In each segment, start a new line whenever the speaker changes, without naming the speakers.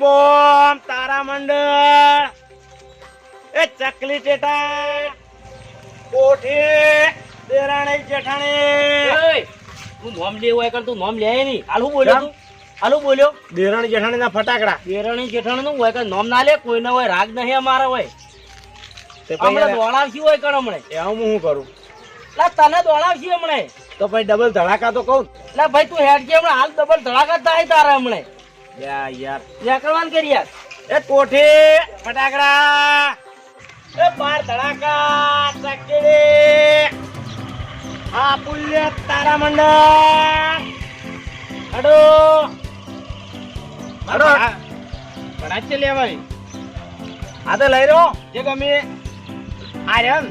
બોમ તારા મંડળ. એ ચકલી ચેટા કોઠી? દેરાણી જેઠાણી.
તું નોમ લે હોય કર તું નોમ લે નહીં. હાલું બોલ્યો? તું? હાલું બોલ્યો?
દેરાણી જેઠાણી ના ફટાકડા.
દેરાણી જેઠાણી નું હોય કર નોમ ના લે કોઈ ના હોય રાગ નહીં અમારા હોય. હમણાં દોડાવશી હોય કર હમણે?
એવું હું કરું?
લા તને દોડાવશી હમણે?
તો ભાઈ ડબલ ધડાકા તો કહું
લા ભાઈ તું હેડ કે હમણાં. હાલ ડબલ ધડાકા થાય તારા હમણે.
યા યાર
જ્યાં કરવાનું કરી યાર
એ કોઠી ફટાકડા. એ બાર ધડાકા ચકડી. આ પુલ્ય તારા મંડળ. અડો અડો ફટાક લેવાય આ તો લઈ રહ્યો. જે ગમે. આ રહ્યો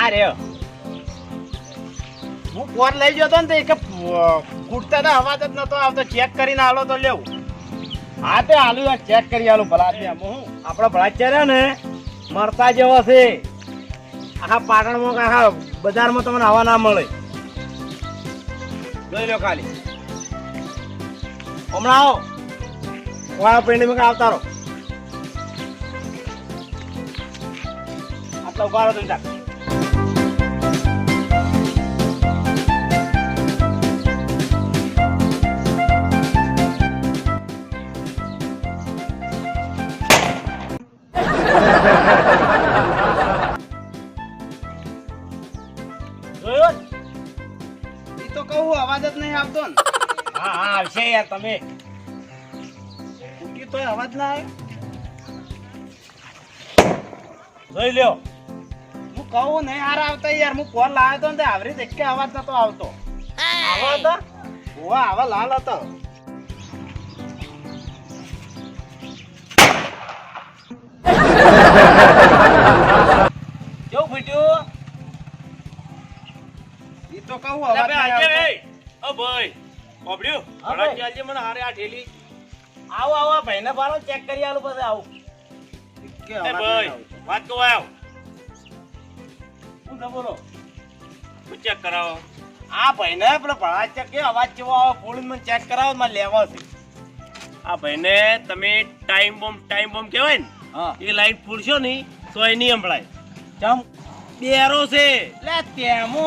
આ રહ્યો. હું ફોન લઈ ગયો તો ને તો એક ફૂટતા તો અવાજ જ નતો આવતો. ચેક કરીને આલો તો લેવું. હા તે આલુ ચેક કરી આલો ભલા તે હું, આપણો ભલાચાર છે ને મરતા જેવો છે. આખા પાટણમાં કે આખા બજારમાં તમને હવા ના મળે. જોઈ લો ખાલી. હમણાં આવો. વાળા પેંડી આવતા રહો. આટલા ઊભા રહો તમે તો કહું અવાજ જ નહીં આવતો ને. હા હા આવશે યાર તમે. ફૂટી તોય અવાજ ના આવે. જોઈ લ્યો. હું કહું નહીં હાર આવતા યાર. હું ફોન લાવ્યો તો ને આવરી જ એકે અવાજ નતો આવતો. આવા હતો ઓવા આવા લાલ હતો.
કેવું ફૂટ્યું?
ઈ તો કહું હવે
આજે.
ઓ ભાઈ ઓબડ્યું
હા કે
આજે મને હારે આ ઠેલી
આવો આવો ભાઈ ભાઈને પાડો ચેક કરી આલું પછી આવું.
કે હવે
ભાઈ વાત કહો આવ.
હું બોલો.
હું ચેક કરાવો?
આ ભાઈને પેલો ભળા ચેક કે અવાજ કેવો આવે ફૂલ મને ચેક કરાવો મને લેવા છે.
આ ભાઈને તમે ટાઈમ બોમ્બ ટાઈમ બોમ્બ કહેવાય ને? એ લાઈટ ફૂડશો ને તો એ નહીં સંભળાય.
ચમ?
બેરો છે.
એટલે તેમો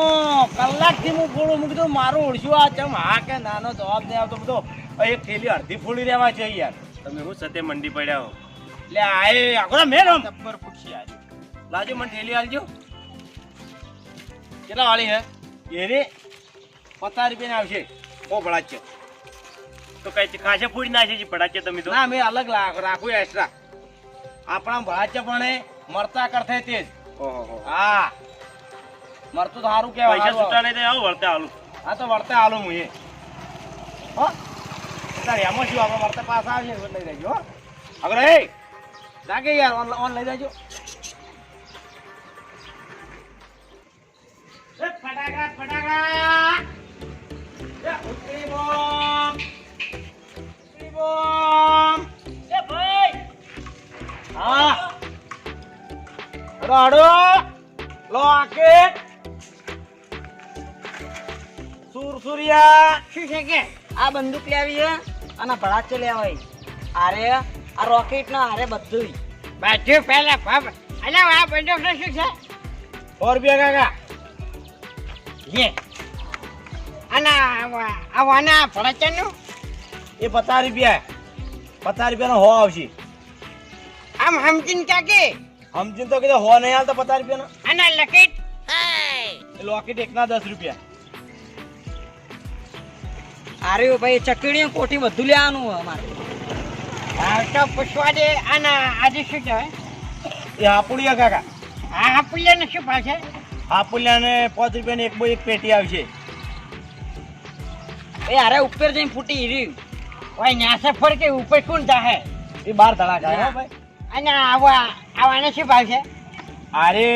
કલાકથી હું ફોડું મૂકી દઉં મારું ઓળશું આ ચમ? હા કે નાનો જવાબ નહીં આવતો બધો. એક થેલી અડધી ફોડી રહેવા છે યાર.
તમે હું સતે મંડી પડ્યા હો.
લે આ એ આગળ મેં નંબર ફૂટશે આજે.
લાજો મને ઠેલી આલજો.
કેટલા વાળી હે? એ રે પચાસ રૂપિયાની આવશે. ઓ ભળાચ છે
તો કઈ ખાસે ફૂડી નાખે છે ભડાકે તમે તો.
ના મેં અલગ રાખું એક્સ્ટ્રા આપણા ભળા છે પણ એ મરતા કરતે તે
ઓહો
હા. મરતું તો સારું કેવાય
પૈસા છૂટા નહીં થાય આવો વળતે આલું
હા તો વર્તે હાલો હું એ. હો. એમાં શું આપણે વર્તે પાસ આવીએ લઈ લેજો હો. આગળ એ લાગે યાર ઓન ઓન લઈ લેજો ફટાકડા ફટાકડા. ઉતરી બોમ. ઉતરી બોમ. હડો હડો લો આકેટ સુરસુરિયા
શું છે કે આ બંદૂક લેવી છે અને ભડાચો લેવાય અરે આ રોકેટ ના અરે બધું બધું પહેલા ભાવ અલ્યા આ બંદૂકનું શું છે?
ફોર રૂપિયા કાકા.
લે. અને આ વાના ભડાચા નું
એ પચાસ રૂપિયા. પચાસ રૂપિયાનો હો આવશે.
આમ સમજીને કાકે
સમજીને તો કીધું હો નહીં હાલતા પચાસ રૂપિયાનો.
અને લકેટ
એ લોકેટ એકના દસ રૂપિયા.
અરે ભાઈ ચકડીઓ કોઠી બધું લેવાનું અમારે. હા પૂછવા દે અને આજે શું કહેવાય
એ હાપુડિયા કાકા.
આ હાપુલિયાને શું ભાવ છે?
હાપુડિયાને પાંચ રૂપિયાની એક બો એક પેટી આવશે.
એ અરે ઉપર જઈને ફૂટી રહ્યું ઓય ન્યાસે ફર કે ઉપર કોણ જાહે?
એ બાર ધડાકા હો. ભાઈ.
અને આવા આવાને શું ભાવ છે?
અરે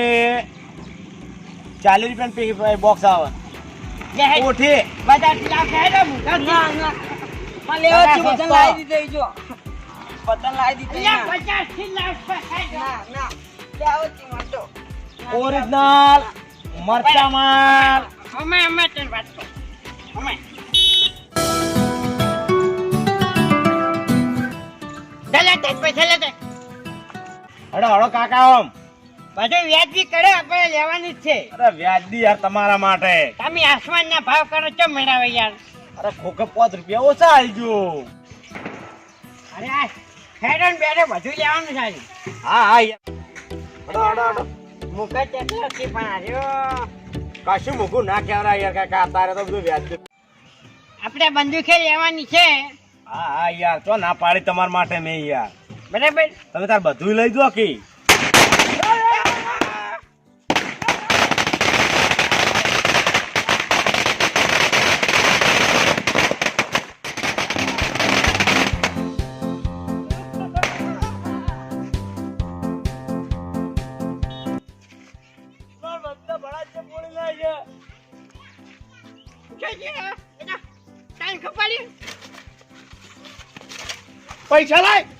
ચાલીસ રૂપિયા બોક્સ આવે. કોઠી
બધા લાખ હે ને ના ના. માં લેવા છે વજન લાવી દીધે જો. વજન લાવી દીધે ના. 50 થી લાખ ના ના. લેવો છે મોટો
ઓરિજિનલ મરચા માલ
અમે અમે તને વાત કહું અમે. દલે તે પૈસા લેતે
હડો હડો કાકા ઓમ.
બધું વ્યાજબી કરે આપણે લેવાની જ છે.
અરે વ્યાજબી યાર તમારા માટે.
તમે આસમાનના ભાવ કરો છો મેળાવે યાર?
અરે ખોખે પાંચ રૂપિયા ઓછા આવજો
અરે આ બધું લેવાનું છે
હા હા યાર.
મુકે હતી પણ
કશું મૂકું ના કહેવાય યાર કાકા તારે તો બધું વ્યાજબી.
આપણે બંદૂકે લેવાની છે.
હા હા યાર ચો ના પાડી તમારા માટે મેં યાર.
બરાબર
તમે તાર બધું લઈ દો કે પૈસા લાય.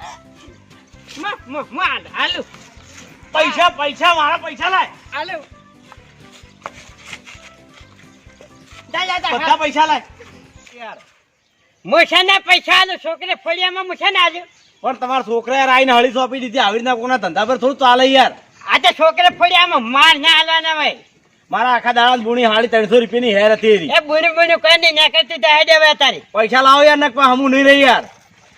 હાલો.
પૈસા પૈસા મારા પૈસા લાય.
હાલો.
બધા પૈસા લાય. યાર.
મોસાના પૈસા આલો છોકરે ફળિયામાં મોસા ના આલ્યો
પણ તમારા છોકરા યાર આઈને હળી સોંપી દીધી આવી રીતના કોના ધંધા પર થોડું ચાલે યાર.
આ તો છોકરે ફળિયામાં માર ના આલવાના ભાઈ
મારા આખા દાડા બુણી હાડી ત્રણસો રૂપિયાની હેર હતી.
એ બુનું કઈ નહીં ના કરતી તો હેડે હવે તારી.
પૈસા લાવો યાર નક હમું નહીં રહી યાર.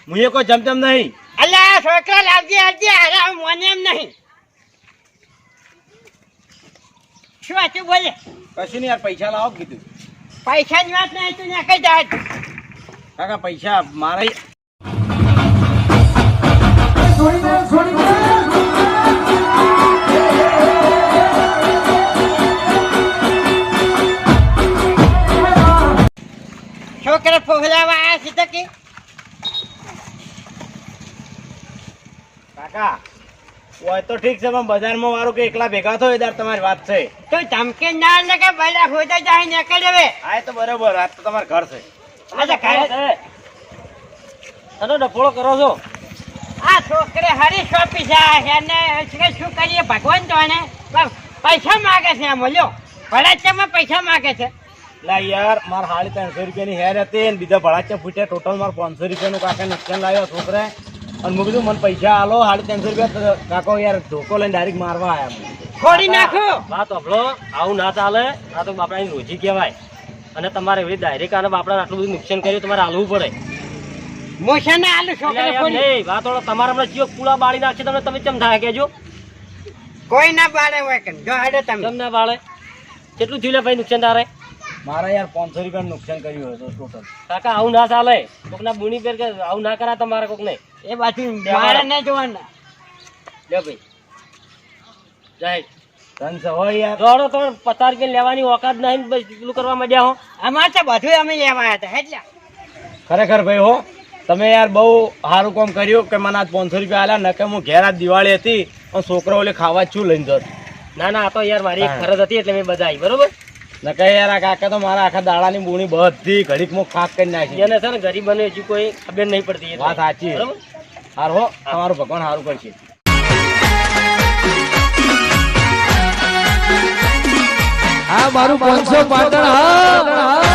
હું એ કોઈ જમતમ નહીં.
અલ્યા આ છોકરા લાવજે આવજે અરે મને એમ નહીં. શું હતું બોલે?
કશું નહીં યાર પૈસા લાવો કીધું.
પૈસાની વાત નહીં તું ના કઈ જાય
કાકા પૈસા મારા હોય તો ઠીક છે પણ બજારમાં વાળું કે એકલા ભેગા થયો તાર તમારી વાત છે.
તો ધમકી ના લે કે ભલે હોતા જાય નીકળી જવે હવે
આ તો બરોબર આ તો તમારું ઘર છે.
આ તો ઘરે
તમે ડફોળો કરો છો.
આ છોકરે હરી સોંપી છે એને શું શું કરીએ? ભગવાન તો એને પૈસા માગે છે એમ બોલ્યો ભડાચામાં પૈસા માગે છે.
લા યાર માર હાડી ત્રણસો રૂપિયાની હેર હતી બીજા ભડાચા ફૂટ્યા. ટોટલ માર પાંચસો રૂપિયાનું કાકા નુકસાન લાવ્યો છોકરા. અને મેં કીધું મને પૈસા આલો સાડી ત્રણસો રૂપિયા કાકો યાર ધોકો લઈને ડાયરેક્ટ મારવા આવ્યા
ખોડી નાખો.
વાત અભળો આવું ના ચાલે. આ તો બાપડાની રોજી કહેવાય. અને તમારે એવી ડાયરેક્ટ આને બાપડા આટલું બધું નુકસાન કર્યું તમારે હાલવું પડે.
મોશન આલુ છોકરા છોડી
વાત વાળો તમારા હમણાં જીઓ કુળા બાળી નાખશે તમને તમે ચમ થાય કેજો
કોઈ ના બાળે હોય કે જો હાડે તમે.
તમને બાળે. કેટલું થયું ભાઈ નુકસાન તારે?
મારા યાર પાંચસો રૂપિયાનું નુકસાન કર્યું હતું ટોટલ
કાકા આવું ના ચાલે. કોકના બુની પેર કે આવું ના કરા તમારે કોક ને
એ બાજુ મારે નહીં જોવાના.
લે ભાઈ. જાય
ત્રણસો હોય યાર.
દોડો તો પચાસ રૂપિયા લેવાની ઓકાત નહીં પેલું કરવા માંડ્યા હો.
આમાં તો બધું અમે લેવા હતા એટલે.
ખરેખર ભાઈ હો તમે યાર બહુ સારું કામ કર્યું કે મને આજ પાંચસો રૂપિયા આલ્યા નકે હું ઘેર આજ દિવાળી હતી પણ છોકરો ઓલે ખાવા જ છું લઈને જત.
ના ના આ તો યાર મારી એક ફરજ હતી એટલે મેં બજાવી બરોબર?
નકે યાર આ કાકા તો મારા આખા દાડાની બૂણી બધી ઘડીક મુખ ખાસ કરી નાખી.
એને છે ને ગરીબ બને હજી કોઈ ખબર નહીં પડતી.
વાત સાચી.
બરોબર?
હાર હો તમારું ભગવાન સારું કરશે.
હા મારું પાંચસો પાટણ હા.